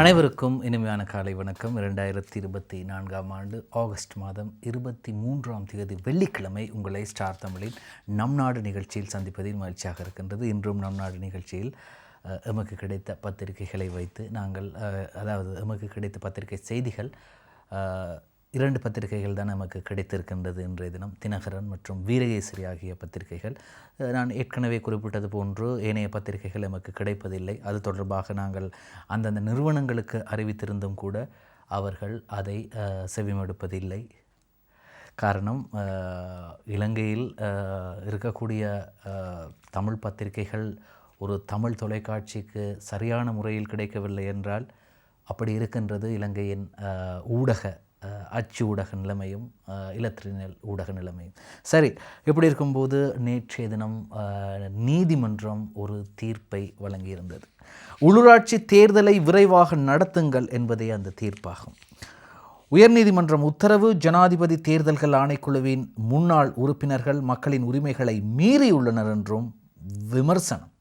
அனைவருக்கும் இனிமையான காலை வணக்கம். இரண்டாயிரத்தி இருபத்தி நான்காம் ஆண்டு ஆகஸ்ட் மாதம் இருபத்தி மூன்றாம் தேதி வெள்ளிக்கிழமை உங்களை ஸ்டார் தமிழின் நம் நாடு நிகழ்ச்சியில் சந்திப்பதில் மகிழ்ச்சியாக இருக்கின்றது. இன்றும் நம் நாடு நிகழ்ச்சியில் எமக்கு கிடைத்த பத்திரிகைகளை வைத்து நாங்கள் அதாவது எமக்கு கிடைத்த பத்திரிகை செய்திகள் இரண்டு பத்திரிகைகள் தான் நமக்கு கிடைத்திருக்கின்றது இன்றைய தினம். தினகரன் மற்றும் வீரகேசரி ஆகிய பத்திரிகைகள். நான் ஏற்கனவே குறிப்பிட்டது போன்று ஏனைய பத்திரிகைகள் நமக்கு கிடைப்பதில்லை. அது தொடர்பாக நாங்கள் அந்தந்த நிறுவனங்களுக்கு அறிவித்திருந்தும் கூட அவர்கள் அதை செவிமடுப்பதில்லை. காரணம் இலங்கையில் இருக்கக்கூடிய தமிழ் பத்திரிகைகள் ஒரு தமிழ் தொலைக்காட்சிக்கு சரியான முறையில் கிடைக்கவில்லை என்றால் அப்படி இருக்கின்றது இலங்கையின் ஊடக அச்சு ஊடக நிலைமையும் இலத்திரினல் ஊடக நிலைமையும். சரி இப்படி இருக்கும்போது நேற்றைய தினம் நீதிமன்றம் ஒரு தீர்ப்பை வழங்கியிருந்தது. உள்ளூராட்சி தேர்தலை விரைவாக நடத்துங்கள் என்பதே அந்த தீர்ப்பாகும். உயர்நீதிமன்றம் உத்தரவு ஜனாதிபதி தேர்தல்கள் ஆணைக்குழுவின் முன்னாள் உறுப்பினர்கள் மக்களின் உரிமைகளை மீறியுள்ளனர் என்றும் விமர்சனம்.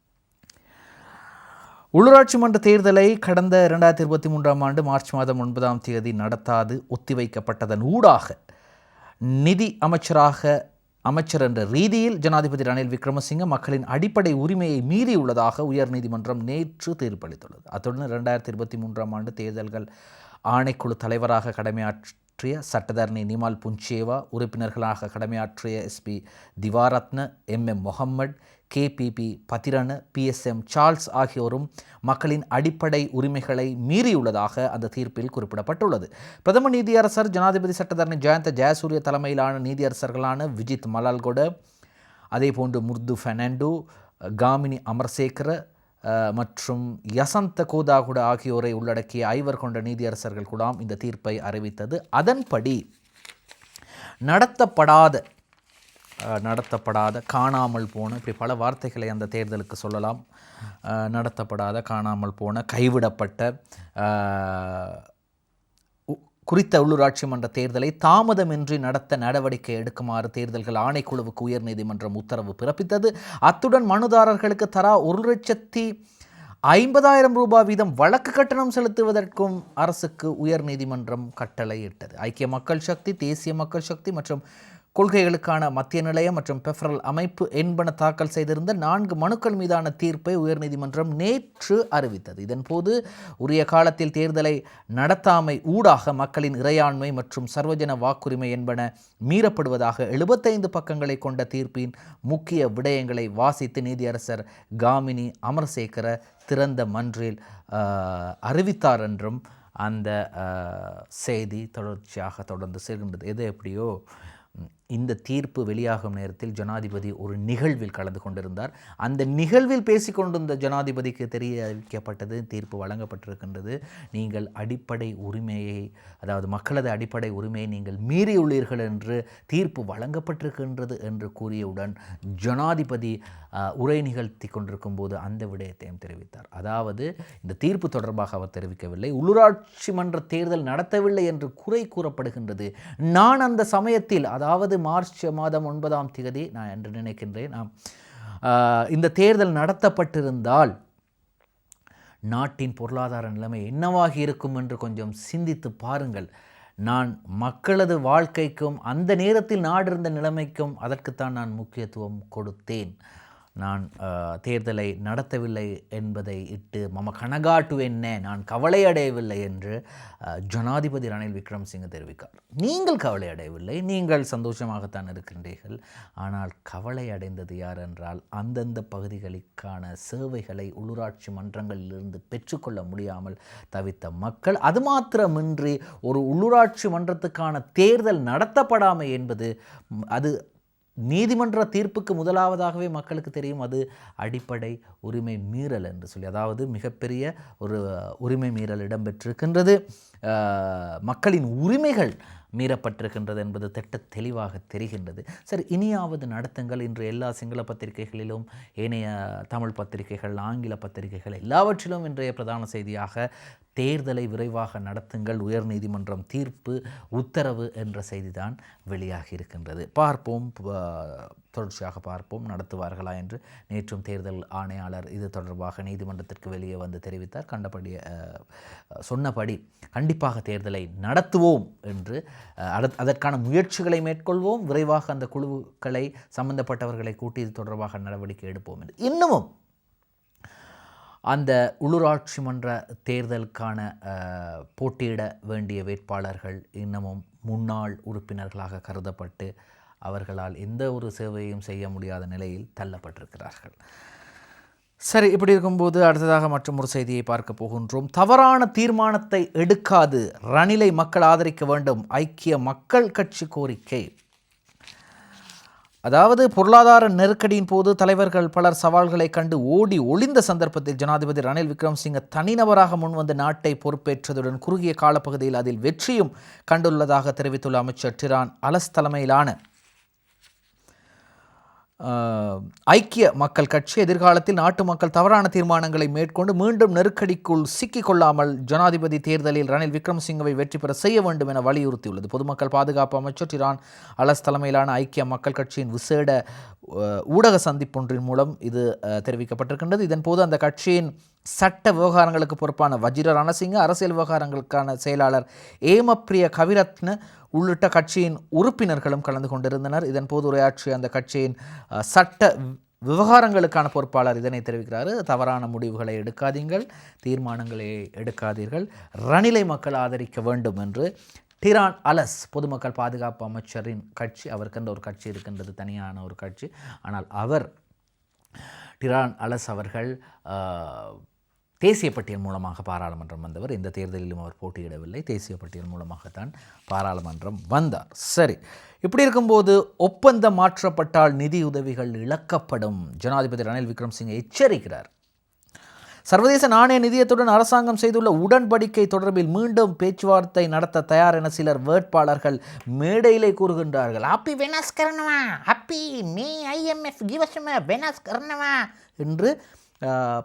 உள்ளூராட்சி மன்ற தேர்தலை கடந்த இரண்டாயிரத்தி இருபத்தி மூன்றாம் ஆண்டு மார்ச் மாதம் ஒன்பதாம் தேதி நடத்தாது ஒத்திவைக்கப்பட்டதன் ஊடாக நிதி அமைச்சராக அமைச்சர் என்ற ரீதியில் ஜனாதிபதி ரணில் விக்ரமசிங்க மக்களின் அடிப்படை உரிமையை மீறியுள்ளதாக உயர்நீதிமன்றம் நேற்று தீர்ப்பளித்துள்ளது. அத்துடன் இரண்டாயிரத்தி இருபத்தி மூன்றாம் ஆண்டு தேர்தல்கள் ஆணைக்குழு தலைவராக ஆற்றிய சட்டத்தரணி நிமால் புஞ்சேவா உறுப்பினர்களாக கடமையாற்றிய S B Divaratne M M Mohamed K P P Pathirana P S M Charles ஆகியோரும் மக்களின் அடிப்படை உரிமைகளை மீறியுள்ளதாக அந்த தீர்ப்பில் குறிப்பிடப்பட்டுள்ளது. பிரதம நீதியரசர் ஜனாதிபதி சட்டத்தரணி ஜெயந்த ஜெயசூரிய தலைமையிலான நீதியரசர்களான விஜித் மலால்கொட அதேபோன்று முர்து ஃபெர்னாண்டோ காமினி அமர்சேகர மற்றும் யசந்த கோதாகுட ஆகியோரை உள்ளடக்கிய ஐவர் கொண்ட நீதியரசர்கள் குழாம் இந்த தீர்ப்பை அறிவித்தது. அதன்படி நடத்தப்படாத நடத்தப்படாத காணாமல் போன இப்படி பல வார்த்தைகளை அந்த தேர்தலுக்கு சொல்லலாம். நடத்தப்படாத காணாமல் போன கைவிடப்பட்ட குறித்த உள்ளூராட்சி மன்ற தேர்தலை தாமதமின்றி நடத்த நடவடிக்கை எடுக்குமாறு தேர்தல்கள் ஆணைக்குழுவுக்கு உயர்நீதிமன்றம் உத்தரவு பிறப்பித்தது. அத்துடன் மனுதாரர்களுக்கு தரா ஒரு லட்சத்தி ஐம்பதாயிரம் ரூபாய் வீதம் வழக்கு கட்டணம் செலுத்துவதற்கும் அரசுக்கு உயர்நீதிமன்றம் கட்டளையிட்டது. ஐக்கிய மக்கள் சக்தி தேசிய மக்கள் சக்தி மற்றும் கொள்கைகளுக்கான மத்திய நிலையம் மற்றும் பெஃபரல் அமைப்பு என்பன தாக்கல் செய்திருந்த நான்கு மனுக்கள் மீதான தீர்ப்பை உயர்நீதிமன்றம் நேற்று அறிவித்தது. இதன்போது உரிய காலத்தில் தேர்தலை நடத்தாமை ஊடாக மக்களின் இறையாண்மை மற்றும் சர்வஜன வாக்குரிமை என்பன மீறப்படுவதாக எழுபத்தைந்து பக்கங்களை கொண்ட தீர்ப்பின் முக்கிய விடயங்களை வாசித்து நீதியரசர் காமினி அமர்சேகர திறந்த மன்றில் அறிவித்தார் என்றும் அந்த செய்தி தொடர்ச்சியாக தொடர்ந்து செல்கின்றது. எது எப்படியோ இந்த தீர்ப்பு வெளியாகும் நேரத்தில் ஜனாதிபதி ஒரு நிகழ்வில் கலந்து கொண்டிருந்தார். அந்த நிகழ்வில் பேசிக்கொண்டிருந்த ஜனாதிபதிக்கு தெரியவிக்கப்பட்டது தீர்ப்பு வழங்கப்பட்டிருக்கின்றது. நீங்கள் அடிப்படை உரிமையை அதாவது மக்களது அடிப்படை உரிமையை நீங்கள் மீறியுள்ளீர்கள் என்று தீர்ப்பு வழங்கப்பட்டிருக்கின்றது என்று கூறியவுடன் ஜனாதிபதி உரை நிகழ்த்தி கொண்டிருக்கும் போது அந்த விடயத்தையும் தெரிவித்தார். அதாவது இந்த தீர்ப்பு தொடர்பாக அவர் தெரிவிக்கவில்லை. உள்ளூராட்சி மன்ற தேர்தல் நடத்தவில்லை என்று குறை கூறப்படுகின்றது. நான் அந்த சமயத்தில் அதாவது மார்ச் மாதம் ஒன்பதாம் தேதி நான் என்று நினைக்கின்றேன் நாம் இந்த தேர்தல் நடத்தப்பட்டிருந்தால் நாட்டின் பொருளாதார நிலைமை என்னவாகி இருக்கும் என்று கொஞ்சம் சிந்தித்து பாருங்கள். நான் மக்களது வாழ்க்கைக்கும் அந்த நேரத்தில் நாடு இருந்த நிலைமைக்கும் அதற்குத்தான் நான் முக்கியத்துவம் கொடுத்தேன். நான் தேர்தலை நடத்தவில்லை என்பதை இட்டு மம கனகாட்டு என்ன நான் கவலை அடையவில்லை என்று ஜனாதிபதி ரணில் விக்ரமசிங்க தெரிவிக்கார். நீங்கள் கவலை அடையவில்லை நீங்கள் சந்தோஷமாகத்தான் இருக்கின்றீர்கள். ஆனால் கவலை அடைந்தது யார் என்றால் அந்தந்த பகுதிகளுக்கான சேவைகளை உள்ளூராட்சி மன்றங்களிலிருந்து பெற்றுக்கொள்ள முடியாமல் தவித்த மக்கள். அது மாத்திரமின்றி ஒரு உள்ளூராட்சி மன்றத்துக்கான தேர்தல் நடத்தப்படாமை என்பது அது நீதிமன்ற தீர்ப்புக்கு முதலாவதாகவே மக்களுக்கு தெரியும் அது அடிப்படை உரிமை மீறல் என்று சொல்லி அதாவது மிகப்பெரிய ஒரு உரிமை மீறல் இடம்பெற்றிருக்கின்றது. மக்களின் உரிமைகள் மீறப்பட்டிருக்கின்றது என்பது திட்ட தெளிவாக தெரிகின்றது. சரி இனியாவது நடத்துங்கள். இன்று எல்லா சிங்கள பத்திரிகைகளிலும் ஏனைய தமிழ் பத்திரிகைகள் ஆங்கில பத்திரிகைகள் எல்லாவற்றிலும் இன்றைய பிரதான செய்தியாக தேர்தலை விரைவாக நடத்துங்கள். உயர்நீதிமன்றம் தீர்ப்பு உத்தரவு என்ற செய்திதான் வெளியாகி இருக்கின்றது. பார்ப்போம். தொடர்ச்சியாக பார்ப்போம். நடத்துவார்களா என்று நேற்றும் தேர்தல் ஆணையாளர் இது தொடர்பாக நீதிமன்றத்திற்கு வெளியே வந்து தெரிவித்தார். கண்டபடி சொன்னபடி கண்டிப்பாக கண்டிப்பாக தேர்தலை நடத்துவோம் என்று அஹ், அதற்கான முயற்சிகளை மேற்கொள்வோம். விரைவாக அந்த குழுக்களை சம்பந்தப்பட்டவர்களை கூட்டி இது தொடர்பாக நடவடிக்கை எடுப்போம் என்று. இன்னமும் அந்த உள்ளூராட்சி மன்ற தேர்தலுக்கான போட்டியிட வேண்டிய வேட்பாளர்கள் இன்னமும் முன்னாள் உறுப்பினர்களாக கருதப்பட்டு அவர்களால் எந்த ஒரு சேவையும் செய்ய முடியாத நிலையில் தள்ளப்பட்டிருக்கிறார்கள். சரி இப்படி இருக்கும்போது அடுத்ததாக மற்றும் ஒரு செய்தியை பார்க்க போகின்றோம். தவறான தீர்மானத்தை எடுக்காது. ரணிலை மக்கள் ஆதரிக்க வேண்டும். ஐக்கிய மக்கள் கட்சி கோரிக்கை. அதாவது பொருளாதார நெருக்கடியின் போது தலைவர்கள் பலர் சவால்களை கண்டு ஓடி ஒளிந்த சந்தர்ப்பத்தில் ஜனாதிபதி ரணில் விக்ரம்சிங்க தனிநபராக முன்வந்து நாட்டை பொறுப்பேற்றதுடன் குறுகிய காலப்பகுதியில் அதில் வெற்றியும் கண்டுள்ளதாக தெரிவித்துள்ள அமைச்சர் டிரான் அலஸ் தலைமையிலான ஐக்கிய மக்கள் கட்சி எதிர்காலத்தில் நாட்டு மக்கள் தவறான தீர்மானங்களை மேற்கொண்டு மீண்டும் நெருக்கடிக்குள் சிக்கிக்கொள்ளாமல் ஜனாதிபதி தேர்தலில் ரணில் விக்ரமசிங்கவை வெற்றி பெற செய்ய வேண்டும் என வலியுறுத்தியுள்ளது. பொதுமக்கள் பாதுகாப்பு அமைச்சர் டிரான் அலஸ் தலைமையிலான ஐக்கிய மக்கள் கட்சியின் விசேட ஊடக சந்திப்பொன்றின் மூலம் இது தெரிவிக்கப்பட்டிருக்கின்றது. இதன்போது அந்த கட்சியின் சட்ட விவகாரங்களுக்கு பொறுப்பான வஜிர ரணசிங்க அரசியல் விவகாரங்களுக்கான செயலாளர் ஏமப்பிரிய கவிரத்ன உள்ளிட்ட கட்சியின் உறுப்பினர்களும் கலந்து கொண்டிருந்தனர். இதன்போது உரையாற்றிய அந்த கட்சியின் சட்ட விவகாரங்களுக்கான பொறுப்பாளர் இதனை தெரிவிக்கிறார். தவறான முடிவுகளை எடுக்காதீங்கள் தீர்மானங்களை எடுக்காதீர்கள். ரணிலை மக்கள் ஆதரிக்க வேண்டும் என்று டிரான் அலஸ் பொதுமக்கள் பாதுகாப்பு அமைச்சரின் கட்சி அவருக்கென்ற ஒரு கட்சி இருக்கின்றது தனியான ஒரு கட்சி. ஆனால் அவர் டிரான் அலஸ் அவர்கள் தேசிய பட்டியல் மூலமாக பாராளுமன்றம் வந்தவர். இந்த தேர்தலிலும் அவர் போட்டியிடவில்லை. தேசிய பட்டியல் மூலமாகத்தான் பாராளுமன்றம் வந்தார். சரி இப்படி இருக்கும்போது ஒப்பந்தம் மாற்றப்பட்டால் நிதி உதவிகள் இழக்கப்படும். ஜனாதிபதி ரணில் விக்ரம்சிங்கை எச்சரிக்கிறார். சர்வதேச நாணய நிதியத்துடன் அரசாங்கம் செய்துள்ள உடன்படிக்கை தொடர்பில் மீண்டும் பேச்சுவார்த்தை நடத்த தயார் என சிலர் வேட்பாளர்கள் மேடையிலே கூறுகின்றார்கள். ஹாப்பி வெனாஸ் கரணவா ஹாப்பி மே ஐஎம்எஃப் கிவசம வெனாஸ் கரணவா என்று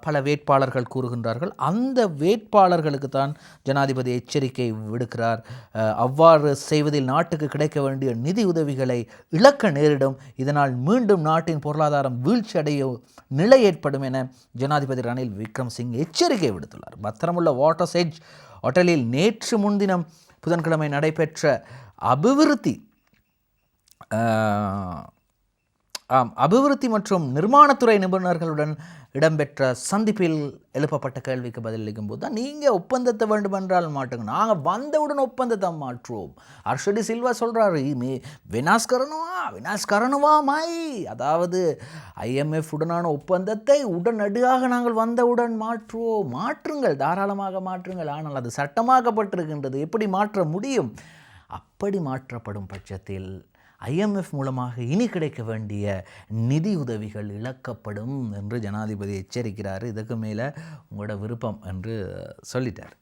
பல வேட்பாளர்கள் கூறுகின்றார்கள். அந்த வேட்பாளர்களுக்கு தான் ஜனாதிபதி எச்சரிக்கை விடுக்கிறார். அவ்வாறு செய்வதில் நாட்டுக்கு கிடைக்க வேண்டிய நிதி உதவிகளை இழக்க நேரிடும். இதனால் மீண்டும் நாட்டின் பொருளாதாரம் வீழ்ச்சி அடைய நிலை ஏற்படும் என ஜனாதிபதி ரணில் விக்ரம்சிங் எச்சரிக்கை விடுத்துள்ளார். பத்திரமுள்ள வாட்டர் செட்ஜ் ஹோட்டலில் நேற்று முன்தினம் புதன்கிழமை நடைபெற்ற அபிவிருத்தி ஆம் அபிவிருத்தி மற்றும் நிர்மாணத்துறை நிபுணர்களுடன் இடம்பெற்ற சந்திப்பில் எழுப்பப்பட்ட கேள்விக்கு பதிலளிக்கும் போது தான் நீங்கள் ஒப்பந்தத்தை வேண்டுமென்றால் மாட்டுங்க. நாங்கள் வந்தவுடன் ஒப்பந்தத்தை மாற்றுவோம். அர்ஷடி சில்வா சொல்கிறாரு மே வினாஸ்கரனுவா வினாஸ்கரணுவா மாய். அதாவது ஐஎம்எஃப் உடனான ஒப்பந்தத்தை உடனடியாக நாங்கள் வந்தவுடன் மாற்றுவோம். மாற்றுங்கள் தாராளமாக மாற்றுங்கள். ஆனால் அது சட்டமாக்கப்பட்டிருக்கின்றது. எப்படி மாற்ற முடியும்? அப்படி மாற்றப்படும் பட்சத்தில் ஐஎம்எஃப் மூலமாக இனி கிடைக்க வேண்டிய நிதி உதவிகள் இழக்கப்படும் என்று ஜனாதிபதி எச்சரிக்கிறார். இதுக்கு மேலே உங்களோட விருப்பம் என்று சொல்லிட்டார்.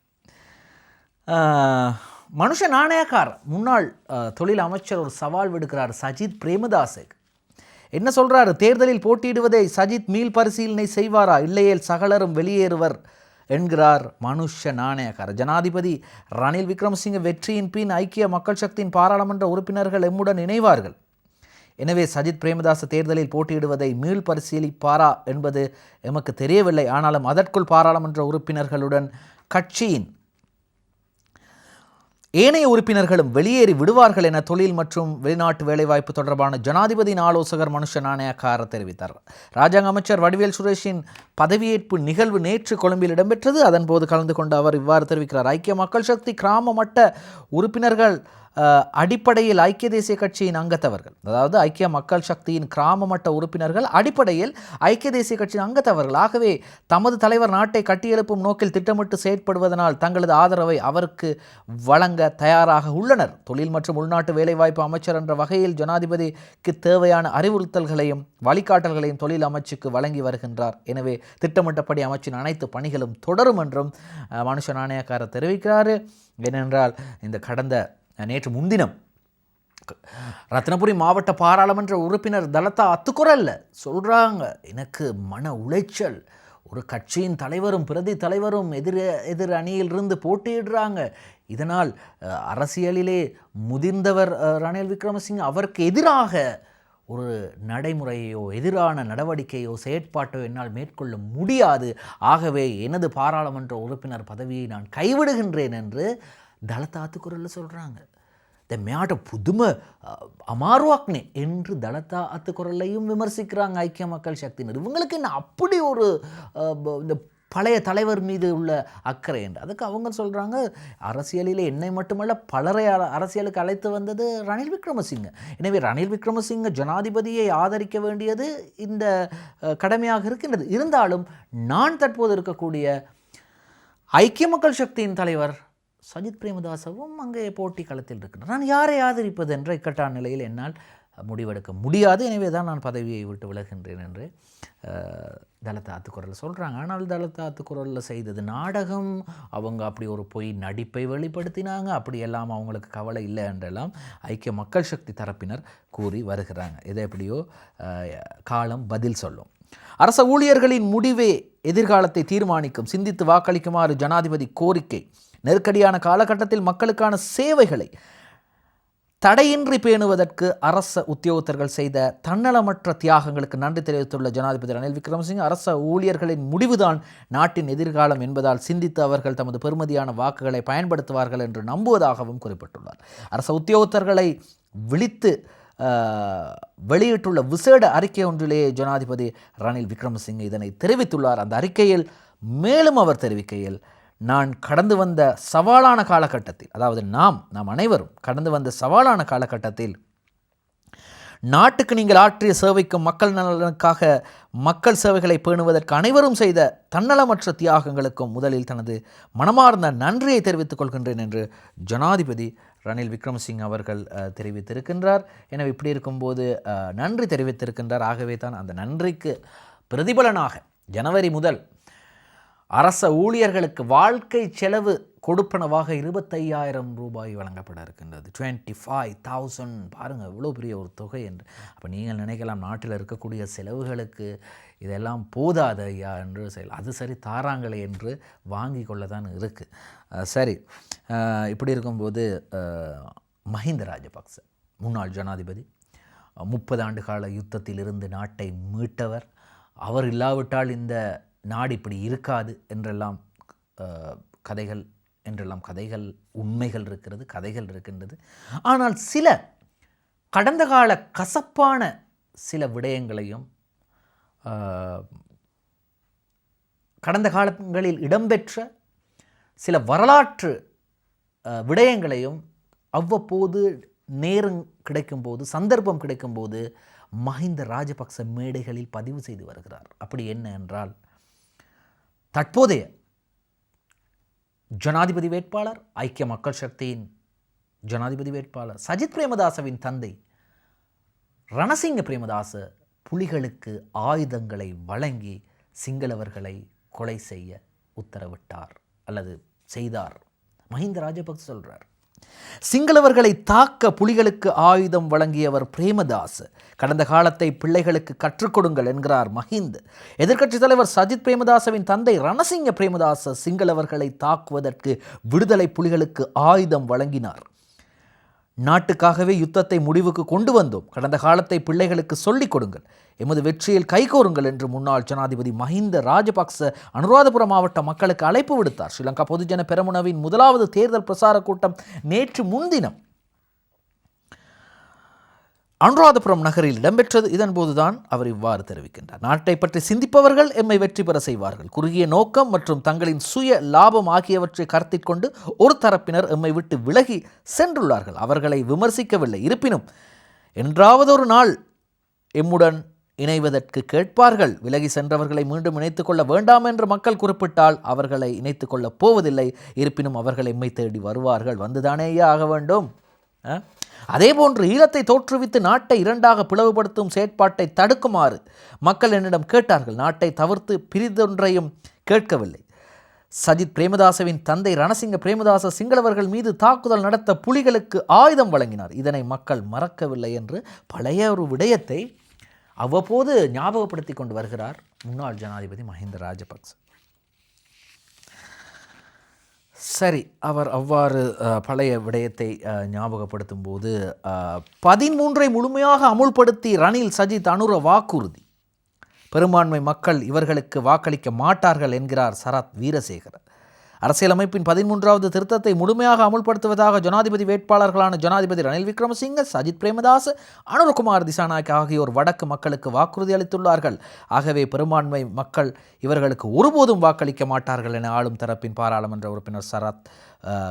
மனுஷ நாணயக்கார் முன்னாள் தொழில் அமைச்சர் ஒரு சவால் விடுக்கிறார். சஜித் பிரேமதாசுக்கு. என்ன சொல்கிறாரு தேர்தலில் போட்டியிடுவதை சஜித் மீள் பரிசீலனை செய்வாரா? இல்லையேல் சகலரும் வெளியேறுவர். என்கிறார் மனுஷ நாணயக்கார் ஜனாதிபதி ரணில் விக்ரமசிங்க வெற்றியின் பின் ஐக்கிய மக்கள் சக்தியின் பாராளுமன்ற உறுப்பினர்கள் எம்முடன் இணைவார்கள். எனவே சஜித் பிரேமதாச தேர்தலில் போட்டியிடுவதை மீள் பரிசீலிப்பாரா என்பது எமக்கு தெரியவில்லை. ஆனாலும் அதற்குள் பாராளுமன்ற உறுப்பினர்களுடன் கட்சியின் ஏனைய உறுப்பினர்களும் வெளியேறி விடுவார்கள் என தொழில் மற்றும் வெளிநாட்டு வேலைவாய்ப்பு தொடர்பான ஜனாதிபதியின் ஆலோசகர் மனுஷ நாணயக்கார தெரிவித்தார். ராஜாங்க அமைச்சர் வடிவேல் சுரேஷின் பதவியேற்பு நிகழ்வு நேற்று கொழும்பில் இடம்பெற்றது. அதன்போது கலந்து கொண்ட அவர் இவ்வாறு தெரிவிக்கிறார். ஐக்கிய மக்கள் சக்தி கிராம மட்ட உறுப்பினர்கள் அடிப்படையில் ஐக்கிய தேசிய கட்சியின் அங்கத்தவர்கள் அதாவது ஐக்கிய மக்கள் சக்தியின் கிராம மட்ட உறுப்பினர்கள் அடிப்படையில் ஐக்கிய தேசிய கட்சியின் அங்கத்தவர்கள். ஆகவே தமது தலைவர் நாட்டை கட்டியெழுப்பும் நோக்கில் திட்டமிட்டு செயற்படுவதனால் தங்களது ஆதரவை அவருக்கு வழங்க தயாராக உள்ளனர். தொழில் மற்றும் உள்நாட்டு வேலைவாய்ப்பு அமைச்சர் என்ற வகையில் ஜனாதிபதிக்கு தேவையான அறிவுறுத்தல்களையும் வழிகாட்டல்களையும் தொழில் அமைச்சுக்கு வழங்கி வருகின்றார். எனவே திட்டமிட்டபடி அமைச்சின் அனைத்து பணிகளும் தொடரும் என்றும் மனுஷ நாணயக்காரர் தெரிவிக்கிறார். ஏனென்றால் இந்த கடந்த நேற்று முன்தினம் ரத்னபுரி மாவட்ட பாராளுமன்ற உறுப்பினர் தலத்தா அத்துக்குறல்ல. சொல்கிறாங்க எனக்கு மன உளைச்சல். ஒரு கட்சியின் தலைவரும் பிரதி தலைவரும் எதிர் எதிர் அணியிலிருந்து போட்டியிடுறாங்க. இதனால் அரசியலிலே முதிர்ந்தவர் ரணில் விக்ரமசிங்க அவருக்கு எதிராக ஒரு நடைமுறையோ எதிரான நடவடிக்கையோ செயற்பாட்டோ என்னால் மேற்கொள்ள முடியாது. ஆகவே எனது பாராளுமன்ற உறுப்பினர் பதவியை நான் கைவிடுகின்றேன் என்று தளத்தாத்து சொல்கிறாங்க த மேட்ட புதுமை அமார்வாக்னே என்று தளத்தா அத்து குரலையும் விமர்சிக்கிறாங்க ஐக்கிய மக்கள் சக்தியினர் இவங்களுக்கு என்ன அப்படி ஒரு இந்த பழைய தலைவர் மீது உள்ள அக்கறை என்று? அதுக்கு அவங்க சொல்கிறாங்க அரசியலிலே என்னை மட்டுமல்ல பலரை அரசியலுக்கு அழைத்து வந்தது ரணில் விக்ரமசிங்க. எனவே ரணில் விக்ரமசிங்க ஜனாதிபதியை ஆதரிக்க வேண்டியது இந்த கடமையாக இருக்கின்றது. இருந்தாலும் நான் தற்போது இருக்கக்கூடிய ஐக்கிய மக்கள் சக்தியின் தலைவர் சஜித் பிரேமதாசவும் அங்கே போட்டி களத்தில் இருக்கின்றார் நான் யாரை ஆதரிப்பது என்ற இக்கட்டான நிலையில் என்னால் முடிவெடுக்க முடியாது. எனவே தான் நான் பதவியை விட்டு விலகின்றேன் என்று அஹ், தலத்த ஆத்துக்குரல் சொல்கிறாங்க ஆனால் தலத்த ஆத்துக்குரலில் செய்தது நாடகம். அவங்க அப்படி ஒரு பொய் நடிப்பை வெளிப்படுத்தினாங்க. அப்படியெல்லாம் அவங்களுக்கு கவலை இல்லை என்றெல்லாம் ஐக்கிய மக்கள் சக்தி தரப்பினர் கூறி வருகிறாங்க. இதை எப்படியோ காலம் பதில் சொல்லும். அரச ஊழியர்களின் முடிவே எதிர்காலத்தை தீர்மானிக்கும். சிந்தித்து வாக்களிக்குமாறு ஜனாதிபதி கோரிக்கை நெருக்கடியான காலகட்டத்தில் மக்களுக்கான சேவைகளை தடையின்றி பேணுவதற்கு அரச உத்தியோகத்தர்கள் செய்த தன்னலமற்ற தியாகங்களுக்கு நன்றி தெரிவித்துள்ள ஜனாதிபதி ரணில் விக்ரமசிங்க அரச ஊழியர்களின் முடிவுதான் நாட்டின் எதிர்காலம் என்பதால் சிந்தித்து அவர்கள் தமது பெருமதியான வாக்குகளை பயன்படுத்துவார்கள் என்று நம்புவதாகவும் குறிப்பிட்டுள்ளார். அரச உத்தியோகத்தர்களை விழித்து வெளியிட்டுள்ள விசேட அறிக்கை ஒன்றிலேயே ஜனாதிபதி ரணில் விக்ரமசிங்கே இதனை தெரிவித்துள்ளார். அந்த அறிக்கையில் மேலும் அவர் தெரிவிக்கையில் நான் கடந்து வந்த சவாலான காலகட்டத்தில் அதாவது நாம் நாம் அனைவரும் கடந்து வந்த சவாலான காலகட்டத்தில் நாட்டுக்கு நீங்கள் ஆற்றிய சேவைக்கும் மக்கள் நலனுக்காக மக்கள் சேவைகளை பேணுவதற்கு அனைவரும் செய்த தன்னலமற்ற தியாகங்களுக்கும் முதலில் தனது மனமார்ந்த நன்றியை தெரிவித்துக் கொள்கின்றேன் என்று ஜனாதிபதி ரணில் விக்ரமசிங் அவர்கள் தெரிவித்திருக்கின்றார். எனவே இப்படி இருக்கும்போது நன்றி தெரிவித்திருக்கின்றார். ஆகவே தான் அந்த நன்றிக்கு பிரதிபலனாக ஜனவரி முதல் அரச ஊழியர்களுக்கு வாழ்க்கை செலவு கொடுப்பனவாக இருபத்தையாயிரம் ரூபாய் வழங்கப்பட இருக்கின்றது. டுவெண்ட்டி ஃபைவ் தௌசண்ட் பாருங்கள் இவ்வளோ பெரிய ஒரு தொகை என்று. அப்போ நீங்கள் நினைக்கலாம் நாட்டில் இருக்கக்கூடிய செலவுகளுக்கு இதெல்லாம் போதாது ஐயா என்று செயல் அது சரி தாராங்களே என்று வாங்கி கொள்ள தான் இருக்குது சரி. இப்படி இருக்கும்போது மஹிந்த ராஜபக்ச முன்னாள் ஜனாதிபதி முப்பது ஆண்டு கால யுத்தத்திலிருந்து நாட்டை மீட்டவர். அவர் இல்லாவிட்டால் இந்த நாடு இப்படி இருக்காது என்றெல்லாம் கதைகள் என்றெல்லாம் கதைகள் உண்மைகள் இருக்கிறது கதைகள் இருக்கின்றது. ஆனால் சில கடந்த கால கசப்பான சில விடயங்களையும் கடந்த காலங்களில் இடம்பெற்ற சில வரலாற்று விடயங்களையும் அவ்வப்போது நேரம் கிடைக்கும்போது சந்தர்ப்பம் கிடைக்கும்போது மஹிந்த ராஜபக்ச மேடைகளில் பதிவு செய்து வருகிறார். அப்படி என்ன என்றால் தற்போதைய ஜனாதிபதி வேட்பாளர் ஐக்கிய மக்கள் சக்தியின் ஜனாதிபதி வேட்பாளர் சஜித் பிரேமதாசவின் தந்தை ரணசிங்க பிரேமதாச புலிகளுக்கு ஆயுதங்களை வழங்கி சிங்களவர்களை கொலை செய்ய உத்தரவிட்டார் அல்லது செய்தார். மஹிந்த ராஜபக்ச சொல்கிறார் சிங்களவர்களை தாக்க புலிகளுக்கு ஆயுதம் வழங்கியவர் பிரேமதாஸ். கடந்த காலத்தை பிள்ளைகளுக்கு கற்றுக் கொடுங்கள் என்கிறார் மஹிந்த். எதிர்க்கட்சித் தலைவர் சஜித் பிரேமதாசவின் தந்தை ரணசிங்க பிரேமதாச சிங்களவர்களை தாக்குவதற்கு விடுதலை புலிகளுக்கு ஆயுதம் வழங்கினார். நாட்டுக்காகவே யுத்தத்தை முடிவுக்கு கொண்டு வந்தோம். கடந்த காலத்தை பிள்ளைகளுக்கு சொல்லிக் கொடுங்கள். எமது வெற்றியில் கைகோருங்கள் என்று முன்னாள் ஜனாதிபதி மஹிந்த ராஜபக்ச அனுராதபுர மாவட்ட மக்களுக்கு அழைப்பு விடுத்தார். ஸ்ரீலங்கா பொதுஜன பெரமுனவின் முதலாவது தேர்தல் பிரசார கூட்டம் நேற்று முன்தினம் அனுராதபுரம் நகரில் இடம்பெற்றது. இதன்போதுதான் அவர் இவ்வாறு தெரிவிக்கின்றார். நாட்டை பற்றி சிந்திப்பவர்கள் எம்மை வெற்றி பெற செய்வார்கள். குறுகிய நோக்கம் மற்றும் தங்களின் சுய லாபம் ஆகியவற்றை கருத்தில் கொண்டு ஒரு தரப்பினர் எம்மை விட்டு விலகி சென்றுள்ளார்கள். அவர்களை விமர்சிக்கவில்லை. இருப்பினும் என்றாவது ஒரு நாள் எம்முடன் இணைவதற்கு கேட்பார்கள். விலகி சென்றவர்களை மீண்டும் இணைத்துக் கொள்ள வேண்டாம் என்று மக்கள் குறிப்பிட்டால் அவர்களை இணைத்துக் கொள்ளப் போவதில்லை. இருப்பினும் அவர்கள் எம்மை தேடி வருவார்கள். வந்துதானேயே ஆக வேண்டும். ஆ? அதேபோன்று ஈழத்தை தோற்றுவித்து நாட்டை இரண்டாக பிளவுபடுத்தும் செயற்பாட்டை தடுக்குமாறு மக்கள் என்னிடம் கேட்டார்கள். நாட்டை தவிர்த்து பிரிதொன்றையும் கேட்கவில்லை. சஜித் பிரேமதாசவின் தந்தை ரணசிங்க பிரேமதாச சிங்களவர்கள் மீது தாக்குதல் நடத்த புலிகளுக்கு ஆயுதம் வழங்கினார். இதனை மக்கள் மறக்கவில்லை என்று பழைய ஒரு விடயத்தை அவ்வப்போது ஞாபகப்படுத்தி கொண்டு வருகிறார் முன்னாள் ஜனாதிபதி மஹிந்த ராஜபக்ச. சரி அவர் அவ்வாறு பழைய விடயத்தை ஞாபகப்படுத்தும் போது பதிமூன்றை முழுமையாக அமுல்படுத்தி ரணில் சஜித் அனுர வாக்குறுதி. பெரும்பான்மை மக்கள் இவர்களுக்கு வாக்களிக்க மாட்டார்கள் என்கிறார் சரத் வீரசேகரர் அரசியலமைப்பின் பதிமூன்றாவது திருத்தத்தை முழுமையாக அமுல்படுத்துவதாக ஜனாதிபதி வேட்பாளர்களான ஜனாதிபதி ரணில் விக்ரமசிங்க சஜித் பிரேமதாஸ் அனுரகுமார் திசாநாயக் ஆகியோர் வடக்கு மக்களுக்கு வாக்குறுதி அளித்துள்ளார்கள். ஆகவே பெரும்பான்மை மக்கள் இவர்களுக்கு ஒருபோதும் வாக்களிக்க மாட்டார்கள் என ஆளும் தரப்பின் பாராளுமன்ற உறுப்பினர் சரத்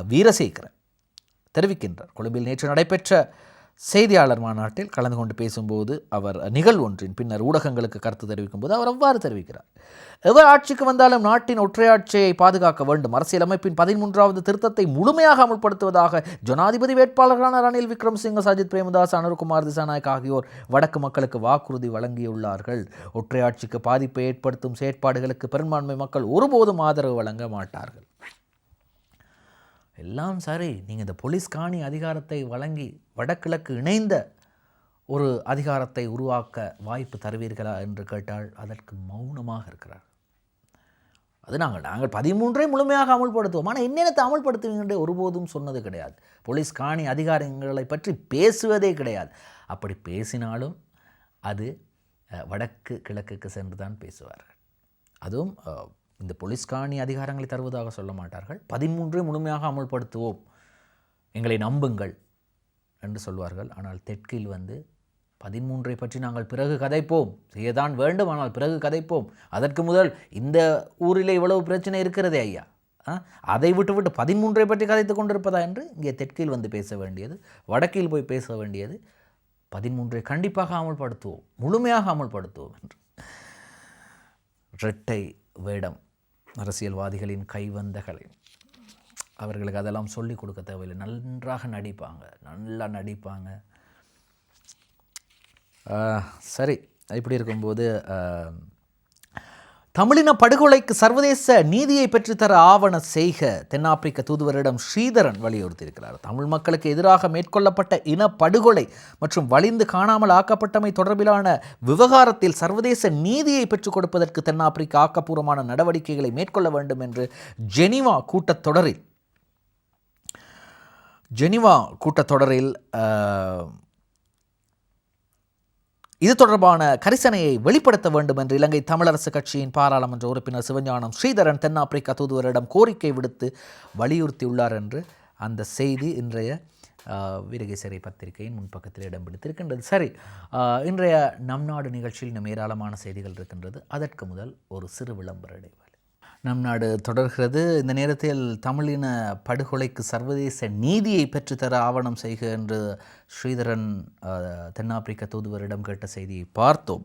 வீரசேகரன் தெரிவிக்கின்றார். கொழும்பில் நேற்று நடைபெற்ற செய்தியாளர் மாநாட்டில் கலந்து கொண்டு பேசும்போது அவர் நிகழ்வொன்றின் பின்னர் ஊடகங்களுக்கு கருத்து தெரிவிக்கும் போது அவர் அவ்வாறு தெரிவிக்கிறார். எவர் ஆட்சிக்கு வந்தாலும் நாட்டின் ஒற்றையாட்சியை பாதுகாக்க வேண்டும். அரசியலமைப்பின் பதிமூன்றாவது திருத்தத்தை முழுமையாக அமல்படுத்துவதாக ஜனாதிபதி வேட்பாளர்களான ரணில் விக்ரம்சிங்க சஜித் பிரேமதாஸ் அனுர்குமார் திசாநாயக் ஆகியோர் வடக்கு மக்களுக்கு வாக்குறுதி வழங்கியுள்ளார்கள். ஒற்றையாட்சிக்கு பாதிப்பை ஏற்படுத்தும் செயற்பாடுகளுக்கு பெரும்பான்மை மக்கள் ஒருபோதும் ஆதரவு வழங்க மாட்டார்கள். எல்லாம் சரி. நீங்கள் இந்த போலீஸ் காணி அதிகாரத்தை வழங்கி வடகிழக்கு இணைந்த ஒரு அதிகாரத்தை உருவாக்க வாய்ப்பு தருவீர்களா என்று கேட்டால் அதற்கு மௌனமாக இருக்கிறார். அது நாங்கள் நாங்கள் பதிமூன்றை முழுமையாக அமல்படுத்துவோம். ஆனால் என்னென்னத்தை அமல்படுத்துவீங்கன்றே ஒருபோதும் சொன்னது கிடையாது. போலீஸ் காணி அதிகாரங்களை பற்றி பேசுவதே கிடையாது. அப்படி பேசினாலும் அது வடக்கு கிழக்குக்கு சென்று தான் பேசுவார்கள். அதுவும் இந்த போலீஸ்காணி அதிகாரங்களை தருவதாக சொல்ல மாட்டார்கள். பதிமூன்றை முழுமையாக அமல்படுத்துவோம். எங்களை நம்புங்கள் என்று சொல்வார்கள். ஆனால் தெற்கில் வந்து பதிமூன்றை பற்றி நாங்கள் பிறகு கதைப்போம். செய்யதான் வேண்டும் ஆனால் பிறகு கதைப்போம். அதற்கு முதல் இந்த ஊரில் இவ்வளவு பிரச்சனை இருக்கிறதே ஐயா. ஆ? அதை விட்டு விட்டு பதிமூன்றை பற்றி கதைத்து கொண்டிருப்பதா என்று இங்கே தெற்கில் வந்து பேச வேண்டியது வடக்கில் போய் பேச வேண்டியது பதிமூன்றை கண்டிப்பாக அமல்படுத்துவோம் முழுமையாக அமல்படுத்துவோம் என்று. இரட்டை வேடம். அரசியல்வாதிகளின் கைவந்தகளை. அவர்களுக்கு அதெல்லாம் சொல்லிக் கொடுக்க தேவையில்லை. நன்றாக நடிப்பாங்க. நல்லா நடிப்பாங்க. சரி. இப்படி இருக்கும்போது தமிழின படுகொலைக்கு சர்வதேச நீதியை பெற்றுத்தர ஆவண செய்க தென்னாப்பிரிக்க தூதுவரிடம் ஸ்ரீதரன் வலியுறுத்தியிருக்கிறார். தமிழ் மக்களுக்கு எதிராக மேற்கொள்ளப்பட்ட இன படுகொலை மற்றும் வலிந்து காணாமல் ஆக்கப்பட்டமை தொடர்பிலான விவகாரத்தில் சர்வதேச நீதியை பெற்றுக் கொடுப்பதற்கு தென்னாப்பிரிக்க ஆக்கப்பூர்வமான நடவடிக்கைகளை மேற்கொள்ள வேண்டும் என்று ஜெனிவா கூட்டத்தொடரில் ஜெனிவா கூட்டத்தொடரில் இது தொடர்பான கரிசனையை வெளிப்படுத்த வேண்டும் என்று இலங்கை தமிழரசு கட்சியின் பாராளுமன்ற உறுப்பினர் சிவஞானம் ஸ்ரீதரன் தென்னாப்பிரிக்கா தூதுவரிடம் கோரிக்கை விடுத்து வலியுறுத்தியுள்ளார் என்று அந்த செய்தி இன்றைய ஆஹ், வீரகேசரி பத்திரிகையின் முன்பக்கத்தில் இடம் பிடித்திருக்கின்றது. சரி இன்றைய நம் நாடு நிகழ்ச்சியில் இன்னும் ஏராளமான செய்திகள் இருக்கின்றது. அதற்கு முதல் ஒரு சிறு விளம்பர இடைவேளை. நம் நாடு தொடர்கிறது. இந்த நேரத்தில் தமிழின படுகொலைக்கு சர்வதேச நீதியை பெற்றுத்தர ஆவணம் செய்க என்று ஸ்ரீதரன் தென்னாப்பிரிக்க தூதுவரிடம் கேட்ட செய்தியை பார்த்தோம்.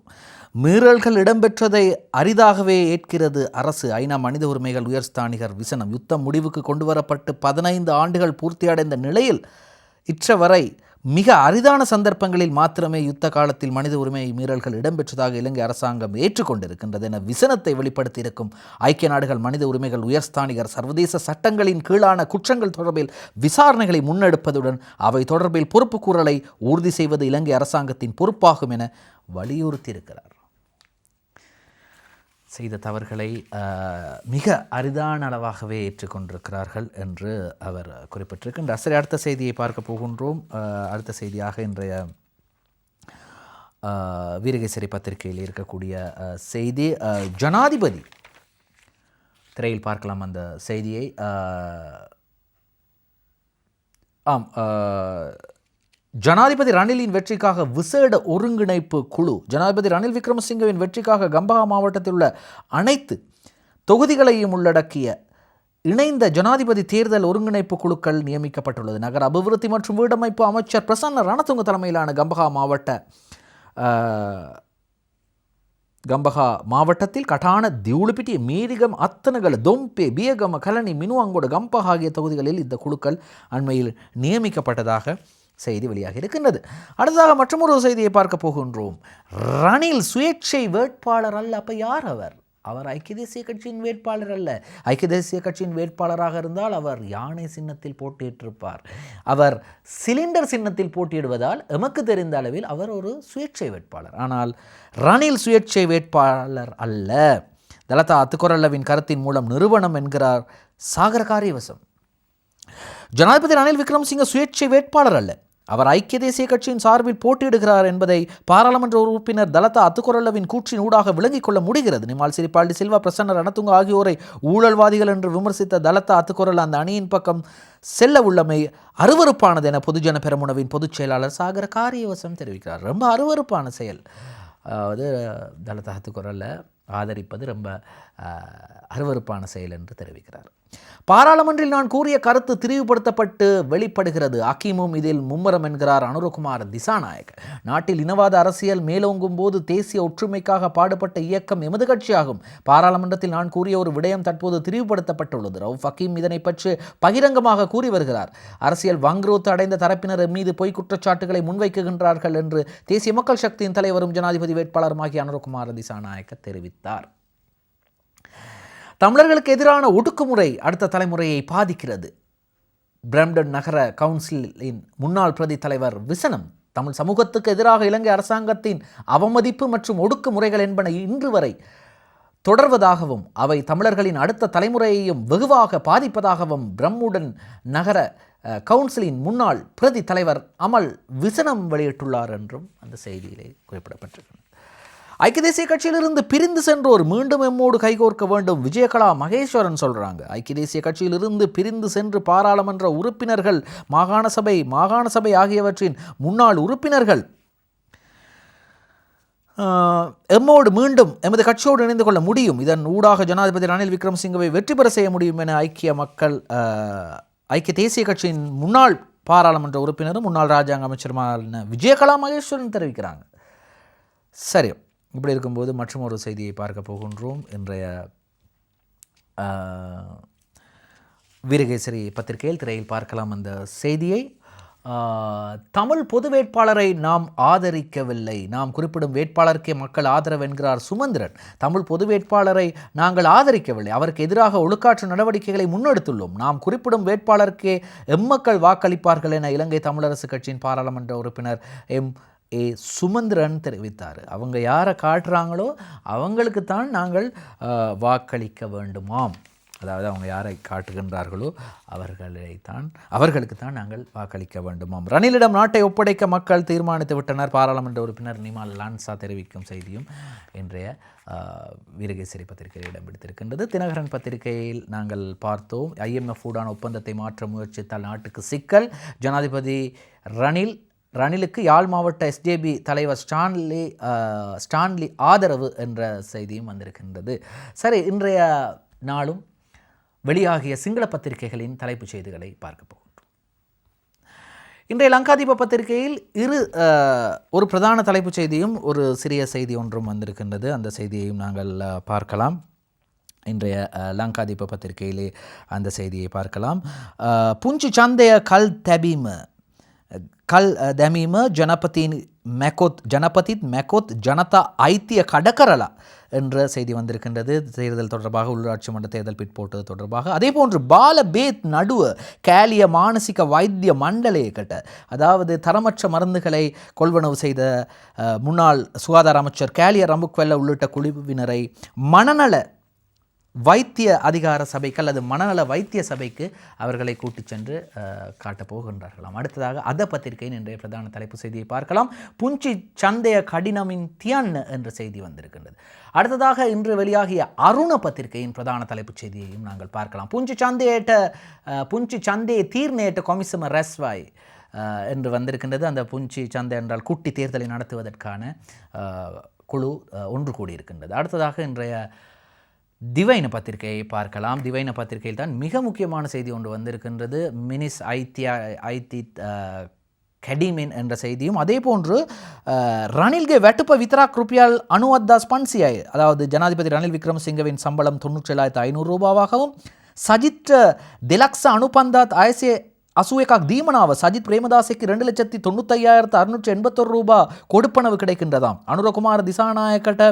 மீறல்கள் இடம்பெற்றதை அரிதாகவே ஏற்கிறது அரசு. ஐநா மனித உரிமைகள் உயர்ஸ்தானிகர் விசனம் யுத்தம் முடிவுக்கு கொண்டு வரப்பட்டு பதினைந்து ஆண்டுகள் பூர்த்தியடைந்த நிலையில் இற்றவரை மிக அரிதான சந்தர்ப்பங்களில் மாத்திரமே யுத்த காலத்தில் மனித உரிமை மீறல்கள் இடம்பெற்றதாக இலங்கை அரசாங்கம் ஏற்றுக்கொண்டிருக்கின்றது என விசனத்தை வெளிப்படுத்தியிருக்கும் ஐக்கிய நாடுகள் மனித உரிமைகள் உயர்ஸ்தானிகர் சர்வதேச சட்டங்களின் கீழான குற்றங்கள் தொடர்பில் விசாரணைகளை முன்னெடுப்பதுடன் அவை தொடர்பில் பொறுப்புக்கூறலை உறுதி செய்வது இலங்கை அரசாங்கத்தின் பொறுப்பாகும் என வலியுறுத்தியிருக்கிறார். செய்த தவறுகளை மிக அரிதான அளவாகவே ஏற்றுக்கொண்டிருக்கிறார்கள் என்று அவர் குறிப்பிட்டிருக்கின்றார். சரி அடுத்த செய்தியை பார்க்க போகின்றோம். அடுத்த செய்தியாக இன்றைய வீரகேசரி பத்திரிகையில் இருக்கக்கூடிய செய்தி ஜனாதிபதி திரையில் பார்க்கலாம் அந்த செய்தியை. ஆம் ஜனாதிபதி ரணிலின் வெற்றிக்காக விசேட ஒருங்கிணைப்பு குழு ஜனாதிபதி ரணில் விக்ரமசிங்கவின் வெற்றிக்காக கம்பகா மாவட்டத்தில் உள்ள அனைத்து தொகுதிகளையும் உள்ளடக்கிய இணைந்த ஜனாதிபதி தேர்தல் ஒருங்கிணைப்பு குழுக்கள் நியமிக்கப்பட்டுள்ளது. நகர அபிவிருத்தி மற்றும் வீடமைப்பு அமைச்சர் பிரசன்ன ரணதுங்க தலைமையிலான கம்பகா மாவட்ட ಗಂಬಹ மாவட்டத்தில் ಕಠಾಣ ದಿವುಳುಪಿಟಿ ಮೀರಿಗಂ ಅತ್ತನಗಳ தொம்பே பியகம கலனி ಮಿನುವಂಗೋಡ ಗಂಪ ಹಾಗೆ தொகுதிகளில் இந்த குழுக்கள் அண்மையில் நியமிக்கப்பட்டதாக செய்தி வெளியாகி இருக்கின்றது. அடுத்ததாக மற்றொரு செய்தியை பார்க்க போகின்றோம். ரணில் சுயேட்சை வேட்பாளர் அல்ல அப்போ யார் அவர்? அவர் ஐக்கிய தேசிய கட்சியின் வேட்பாளர் அல்ல. ஐக்கிய தேசிய கட்சியின் வேட்பாளராக இருந்தால் அவர் யானை சின்னத்தில் போட்டியிட்டிருப்பார். அவர் சிலிண்டர் சின்னத்தில் போட்டியிடுவதால் எமக்கு தெரிந்த அளவில் அவர் ஒரு சுயேட்சை வேட்பாளர். ஆனால் ரணில் சுயேட்சை வேட்பாளர் அல்ல. தலதா அத்துக்குரல்லவின் கருத்தின் மூலம் நிறுவனம் என்கிறார் சாகர காரியவசம் ஜனாதிபதி ரணில் விக்ரமசிங்க சுயேட்சை வேட்பாளர் அல்ல. அவர் ஐக்கிய தேசிய கட்சியின் சார்பில் போட்டியிடுகிறார் என்பதை பாராளுமன்ற உறுப்பினர் தலதா அத்துக்குரல்லவின் கூற்றின் ஊடாக விளங்கிக் கொள்ள முடிகிறது. நிமால் சிரிப்பால்டி சில்வா பிரசன்ன ரணத்துங்க ஆகியோரை ஊழல்வாதிகள் என்று விமர்சித்த தலதா அத்துக்குரல் அந்த அணியின் பக்கம் செல்ல உள்ளமை அருவருப்பானது என பொதுஜன பெரமுனவின் பொதுச் செயலாளர் சாகர காரியவசம் தெரிவிக்கிறார். ரொம்ப அருவருப்பான செயல். அதாவது தலதா அத்துக்குரலை ஆதரிப்பது ரொம்ப அருவறுப்பான அருவருப்பான செயல் என்று தெரிவிக்கிறார். பாராளுமன்றில் நான் கூறிய கருத்து திரிவுபடுத்தப்பட்டு வெளிப்படுகிறது. அக்கீமும் இதில் மும்முரம் என்கிறார் அனுரகுமார் திசாநாயக். நாட்டில் இனவாத அரசியல் மேலோங்கும் போது தேசிய ஒற்றுமைக்காக பாடுபட்ட இயக்கம் எமது கட்சியாகும். பாராளுமன்றத்தில் நான் கூறிய ஒரு விடயம் தற்போது திரிவுபடுத்தப்பட்டுள்ளது. ரவுஃப் ஹக்கீம் இதனை பற்றி பகிரங்கமாக கூறி வருகிறார். அரசியல் வங்குரோத்து அடைந்த தரப்பினர் மீது பொய் குற்றச்சாட்டுகளை முன்வைக்குகின்றார்கள் என்று தேசிய மக்கள் சக்தியின் தலைவரும் ஜனாதிபதி வேட்பாளருமாகிய அனுரகுமார் திசாநாயக்க தெரிவித்தார். தமிழர்களுக்கு எதிரான ஒடுக்குமுறை அடுத்த தலைமுறையை பாதிக்கிறது. பிரம்டன் நகர கவுன்சிலின் முன்னாள் பிரதி தலைவர் விசனம் தமிழ் சமூகத்துக்கு எதிராக இலங்கை அரசாங்கத்தின் அவமதிப்பு மற்றும் ஒடுக்குமுறைகள் என்பன இன்று வரை தொடர்வதாகவும் அவை தமிழர்களின் அடுத்த தலைமுறையையும் வெகுவாக பாதிப்பதாகவும் பிரம்முடன் நகர கவுன்சிலின் முன்னாள் பிரதி தலைவர் அமல் விசனம் வெளியிட்டுள்ளார் என்றும் அந்த செய்தியிலே குறிப்பிடப்பட்டிருக்கிறது. ஐக்கிய தேசிய கட்சியிலிருந்து பிரிந்து சென்றோர் மீண்டும் எம்மோடு கைகோர்க்க வேண்டும். விஜயகலா மகேஸ்வரன் சொல்கிறாங்க ஐக்கிய தேசிய கட்சியிலிருந்து பிரிந்து சென்று பாராளுமன்ற உறுப்பினர்கள் மாகாண சபை மாகாண சபை ஆகியவற்றின் முன்னாள் உறுப்பினர்கள் எம்மோடு மீண்டும் எமது கட்சியோடு இணைந்து கொள்ள முடியும். இதன் ஊடாக ஜனாதிபதி ரணில் விக்ரமசிங்கவை வெற்றி பெற செய்ய முடியும் என ஐக்கிய மக்கள் ஐக்கிய தேசிய கட்சியின் முன்னாள் பாராளுமன்ற உறுப்பினரும் முன்னாள் ராஜாங்க அமைச்சருமான விஜயகலா மகேஸ்வரன் தெரிவிக்கிறாங்க. சரி. இப்படி இருக்கும்போது மற்றும் ஒரு செய்தியை பார்க்க போகின்றோம். இன்றைய வீரகேசரி பத்திரிகையில் திரையில் பார்க்கலாம் அந்த செய்தியை. தமிழ் பொது வேட்பாளரை நாம் ஆதரிக்கவில்லை. நாம் குறிப்பிடும் வேட்பாளருக்கே மக்கள் ஆதரவு என்கிறார் சுமந்திரன். தமிழ் பொது வேட்பாளரை நாங்கள் ஆதரிக்கவில்லை. அவருக்கு எதிராக ஒழுக்காற்று நடவடிக்கைகளை முன்னெடுத்துள்ளோம். நாம் குறிப்பிடும் வேட்பாளருக்கே எம்மக்கள் வாக்களிப்பார்கள் என இலங்கை தமிழரசு கட்சியின் பாராளுமன்ற உறுப்பினர் எம் ஏ சுமந்திரன் தெரிவித்தார். அவங்க யாரை காட்டுறாங்களோ அவங்களுக்கு தான் நாங்கள் வாக்களிக்க வேண்டுமாம். அதாவது அவங்க யாரை காட்டுகின்றார்களோ அவர்களைத்தான் அவர்களுக்கு தான் நாங்கள் வாக்களிக்க வேண்டுமாம். ரணிலிடம் நாட்டை ஒப்படைக்க மக்கள் தீர்மானித்து விட்டனர். பாராளுமன்ற உறுப்பினர் நிமால் லான்சா தெரிவிக்கும் செய்தியும் இன்றைய வீரகேசரி பத்திரிகையில் இடம் பிடித்திருக்கின்றது தினகரன் பத்திரிகையில் நாங்கள் பார்த்தோம் ஐஎம்எஃப் உடான ஒப்பந்தத்தை மாற்ற முயற்சித்தால் நாட்டுக்கு சிக்கல். ஜனாதிபதி ரணில் ரணிலுக்கு யாழ் மாவட்ட எஸ்டிபி தலைவர் ஸ்டான்லி ஸ்டான்லி ஆதரவு என்ற செய்தியும் வந்திருக்கின்றது. சரி இன்றைய நாளும் வெளியாகிய சிங்கள பத்திரிகைகளின் தலைப்புச் செய்திகளை பார்க்க போகின்றோம். இன்றைய லங்காதீப பத்திரிகையில் இரு ஒரு பிரதான தலைப்புச் செய்தியும் ஒரு சிறிய செய்தி ஒன்றும் வந்திருக்கின்றது. அந்த செய்தியையும் நாங்கள் பார்க்கலாம். இன்றைய லங்காதீப பத்திரிகையிலே அந்த செய்தியை பார்க்கலாம். புஞ்சு சந்தைய கல் தபீமு. கல் දැමීම தமீம ஜனபதியின் ජනපතිත් ஜனபதித் மெகோத் ஜனதா ஐத்திய கடகரலா என்ற செய்தி வந்திருக்கின்றது தேர்தல் தொடர்பாக உள்ளாட்சி மன்ற தேர்தல் பிற்போட்டது தொடர்பாக அதே போன்று பால பேத் நடுவ கேலிய மானசிக வைத்திய மண்டலையக்கட்ட கட்ட அதாவது தரமற்ற மருந்துகளை கொள்வனவு செய்த முன்னாள் சுகாதார அமைச்சர் கேலிய ரம்புக்வெல்ல உள்ளிட்ட குழுவினரை மனநல வைத்திய அதிகார சபைக்கு அல்லது மனநல வைத்திய சபைக்கு அவர்களை கூட்டிச் சென்று காட்டப் போகின்றார்களாம். அடுத்ததாக அத பத்திரிகையின் இன்றைய பிரதான தலைப்பு செய்தியை பார்க்கலாம். புஞ்சி சந்தைய கடினமின் தியன் என்ற செய்தி வந்திருக்கின்றது. அடுத்ததாக இன்று வெளியாகிய அருண பத்திரிகையின் பிரதான தலைப்புச் செய்தியையும் நாங்கள் பார்க்கலாம். புஞ்சி சந்தையேட்ட புஞ்சி சந்தையை தீர்நேட்ட கொமிசம ரெஸ்வாய் என்று வந்திருக்கின்றது. அந்த புஞ்சி சந்தை என்றால் குட்டி தேர்தலை நடத்துவதற்கான குழு ஒன்று கூடியிருக்கின்றது. அடுத்ததாக இன்றைய திவைன பத்திரிகையை பார்க்கலாம். திவைன பத்திரிகையில் தான் மிக முக்கியமான செய்தி ஒன்று வந்திருக்கின்றது. மினிஸ் ஐத்தியா ஐத்தி கெடிமின் என்ற செய்தியும் அதே போன்று ரணில்கே வெட்டுப்ப வித்ரா குருப்பியால் அனுவத்தா ஸ்பன்சியாய் அதாவது ஜனாதிபதி ரணில் விக்ரமசிங்கவின் சம்பளம் தொண்ணூற்றி ஏழாயிரத்து ஐநூறு ரூபாவாகவும் சஜித் திலக்ஸ அனுபந்தாத் ஆயசே அசூயக்காக் தீமனாவ சஜித் பிரேமதாசுக்கு ரெண்டு லட்சத்தி தொண்ணூத்தையாயிரத்து அறுநூற்றி எண்பத்தொரு ரூபா கொடுப்பனவு கிடைக்கின்றதாம். அனுரகுமார் திசாநாயக்கிட்ட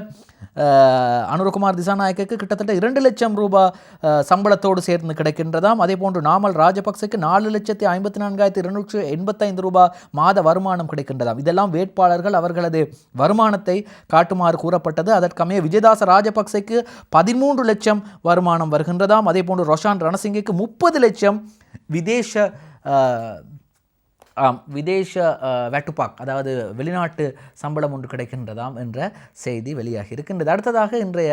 அனுரகுமார் திசாநாயக்கு கிட்டத்தட்ட இரண்டு லட்சம் ரூபாய் சம்பளத்தோடு சேர்ந்து கிடைக்கின்றதாம். அதே போன்று நாமல் ராஜபக்சேக்கு நாலு லட்சத்தி ஐம்பத்தி நான்காயிரத்தி இருநூற்றி எண்பத்தைந்து ரூபாய் மாத வருமானம் கிடைக்கின்றதாம். இதெல்லாம் வேட்பாளர்கள் அவர்களது வருமானத்தை காட்டுமாறு கூறப்பட்டது. அதற்கமைய விஜயதாச ராஜபக்சேக்கு பதிமூன்று லட்சம் வருமானம் வருகின்றதாம். அதே போன்று ரொஷான் ரணசிங்கிற்கு முப்பது லட்சம் விதேச அஹ், ஆம் விதேச வேட்டுப்பாக் அதாவது வெளிநாட்டு சம்பளம் ஒன்று கிடைக்கின்றதாம் என்ற செய்தி வெளியாகி இருக்கின்றது. அடுத்ததாக இன்றைய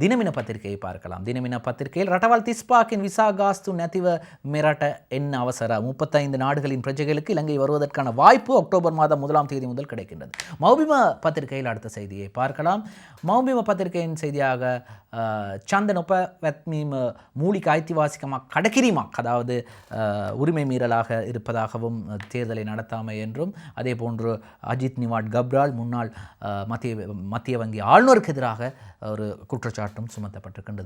தினமின பத்திரிகையை பார்க்கலாம். தினமின பத்திரிகையில் ரட்டவால் திஸ்பாக்கின் விசா காஸ்து நெத்திவ மிரட்ட என்ன அவசர முப்பத்தைந்து நாடுகளின் பிரஜைகளுக்கு இலங்கை வருவதற்கான வாய்ப்பு அக்டோபர் மாதம் முதலாம் தேதி முதல் கிடைக்கின்றது. மௌபிம பத்திரிகையில் அடுத்த செய்தியை பார்க்கலாம். மௌபிம பத்திரிகையின் செய்தியாக அஹ், சந்தனொப்ப வத்மீம் மூலிக ஐத்திவாசிகமாக கடக்கிரிமாக் அதாவது உரிமை மீறலாக இருப்பதாகவும் தேர்தலை நடத்தாமை என்றும் அதே போன்று அஜித் நிவாட் கப்ரால் முன்னாள் மத்திய மத்திய வங்கி ஆளுநருக்கு எதிராக ஒரு குற்றச்சாட்டும் சுமத்தப்பட்டிருக்கின்றது.